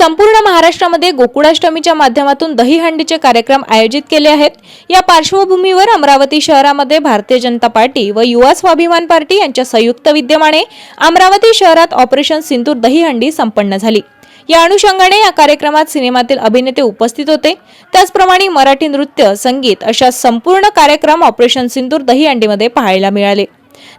संपूर्ण महाराष्ट्रामध्ये गोकुळाष्टमीच्या माध्यमातून दहीहंडीचे कार्यक्रम आयोजित केले आहेत. या पार्श्वभूमीवर अमरावती शहरामध्ये भारतीय जनता पार्टी व युवा स्वाभिमान पार्टी यांच्या संयुक्त विद्यमाने अमरावती शहरात ऑपरेशन सिंदूर दहीहंडी संपन्न झाली. या अनुषंगाने या कार्यक्रमात सिनेमातील अभिनेते उपस्थित होते. त्याचप्रमाणे मराठी नृत्य संगीत अशा संपूर्ण कार्यक्रम ऑपरेशन सिंदूर दहीहंडीमध्ये पाहायला मिळाले.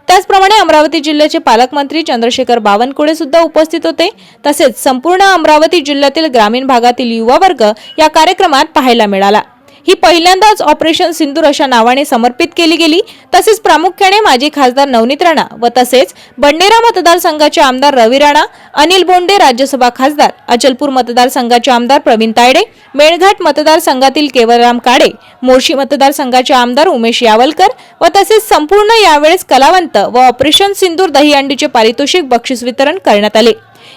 त्याचप्रमाणे अमरावती जिल्ह्याचे पालकमंत्री चंद्रशेखर बावनकुळे सुद्धा उपस्थित होते. तसेच संपूर्ण अमरावती जिल्ह्यातील ग्रामीण भागातील युवा वर्ग या कार्यक्रमात पाहायला मिळाला. ही पहिल्यांदाच ऑपरेशन सिंदूर अशा नावाने समर्पित केली गेली. तसेच प्रामुख्याने माजी खासदार नवनीत राणा व तसेच बंडेरा मतदारसंघाचे आमदार रवी राणा अनिल बोंडे राज्यसभा खासदार अचलपूर मतदारसंघाचे आमदार प्रवीण तायडे मेळघाट मतदारसंघातील केवलराम काडे मोर्शी मतदारसंघाचे आमदार उमेश यावलकर व तसेच संपूर्ण यावेळेस कलावंत व ऑपरेशन सिंदूर दहीहंडीचे पारितोषिक बक्षीस वितरण करण्यात आले.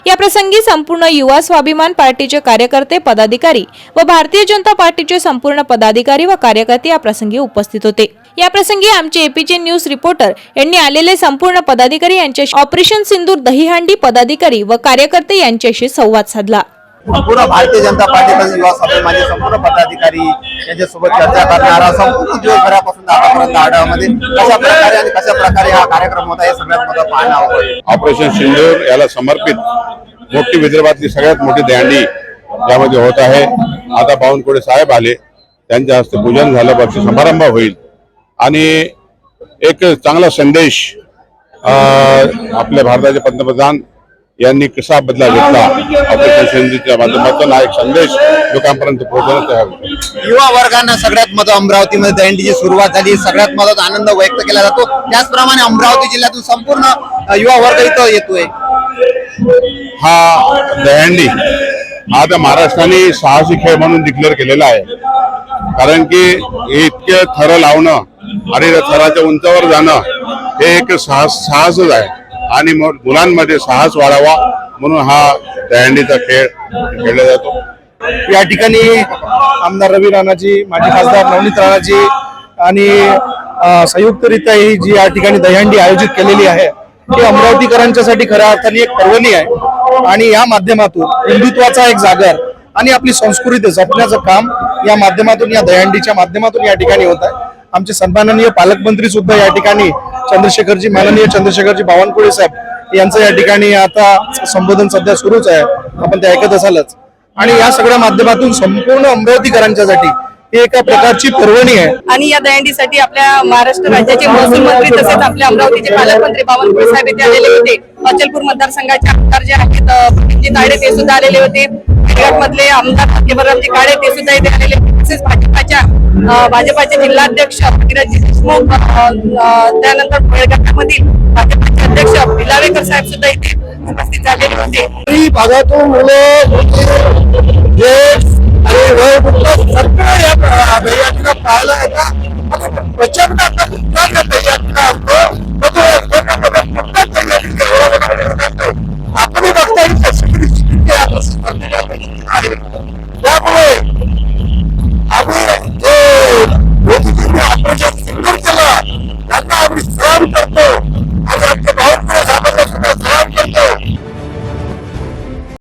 याप्रसंगी संपूर्ण युवा स्वाभिमान पार्टीचे कार्यकर्ते पदाधिकारी व भारतीय जनता पार्टीचे संपूर्ण पदाधिकारी व कार्यकर्ते या प्रसंगी उपस्थित होते. याप्रसंगी आमचे एपीजे न्यूज रिपोर्टर यांनी आलेले संपूर्ण पदाधिकारी यांच्याशी ऑपरेशन सिंदूर दहीहंडी पदाधिकारी व कार्यकर्ते यांच्याशी संवाद साधला. संपूर्ण भारतीय जनता पार्टीचे युवा सभा माझे संपूर्ण पदाधिकारी यांच्यासोबत चर्चा करणारा संपूर्ण दिवसभरापासून आतापर्यंत आढावामध्ये कशा प्रकारे आणि कशा प्रकारे हा कार्यक्रम होता हे सगळ्यात मोठं पाहणं ऑपरेशन सिंधूर याला समर्पित मोठी विदर्भातली सगळ्यात मोठी दहंडी यामध्ये होत आहे. आता बावनकुळे साहेब आले. त्यांच्या हस्ते पूजन झालं. पक्ष समारंभ होईल. आणि एक चांगला संदेश अं, आपल्या भारताचे पंतप्रधान यांनी कसा बदला घेतला? ऑपरेशन सिंधूच्या माध्यमातून हा एक संदेश लोकांपर्यंत पोहोचवण्याचा आहे. युवा वर्गांना सगळ्यात महत्त्व अमरावतीमध्ये दहंडीची सुरुवात झाली. सगळ्यात महत्त्वाचा आनंद व्यक्त केला जातो. त्याचप्रमाणे अमरावती जिल्ह्यातून संपूर्ण युवा वर्ग इथं येतोय. हा दहंडी हा आता महाराष्ट्राने साहसी खेळ म्हणून डिक्लेअर केलेला आहे. कारण की हे इतके थर लावणं आणि थराच्या उंचावर जाणं हे एक साहस साहसच आहे. आणि मग मुलांमध्ये साहस वाढावा म्हणून हा दहंडीचा खेळ खेळला जातो. या ठिकाणी आमदार रवी राणाजी माजी खासदार नवनीत राणाजी आणि संयुक्तरित्या ही जी या ठिकाणी दहीहंडी आयोजित केलेली आहे ती अमरावतीकरांच्यासाठी खऱ्या अर्थाने एक पर्वणी आहे. आणि या माध्यमातून हिंदुत्वाचा एक जागर आणि आपली संस्कृती जपण्याचं काम या माध्यमातून या दहीहंडीच्या माध्यमातून या ठिकाणी होत आहे. आमचे सन्माननीय पालकमंत्री सुद्धा या ठिकाणी चंद्रशेखरजी माननीय चंद्रशेखरजी बावनकुळे साहेब यांचं या ठिकाणी आता संबोधन सध्या सुरूच आहे. आपण ते ऐकत असालच. आणि या सगळ्या माध्यमातून संपूर्ण अमरावतीकरांच्यासाठी ही एका प्रकारची पर्वणी आहे. आणि या दहीहंडीसाठी आपल्या महाराष्ट्र राज्याचे महसूल मंत्री तसेच आपल्या अमरावतीचे पालकमंत्री बावनकुळे साहेब येथे आलेले होते. अचलपूर मतदारसंघाचे आमदार जे आहेत ते सुद्धा आलेले होते. मधले आमदार केवलरामजी काळे ते सुद्धा इथे आलेले तसेच भाजपाच्या भाजपाचे जिल्हाध्यक्ष किरणजी देशमुख त्यानंतर मधील भाजपाचे अध्यक्ष भिलावेकर साहेब सुद्धा इथे उपस्थित झालेले होते. भागातून मुलं जे आणि वयोवृद्ध सगळं या दहीहंडीला पाहायला येतात. प्रचंड आता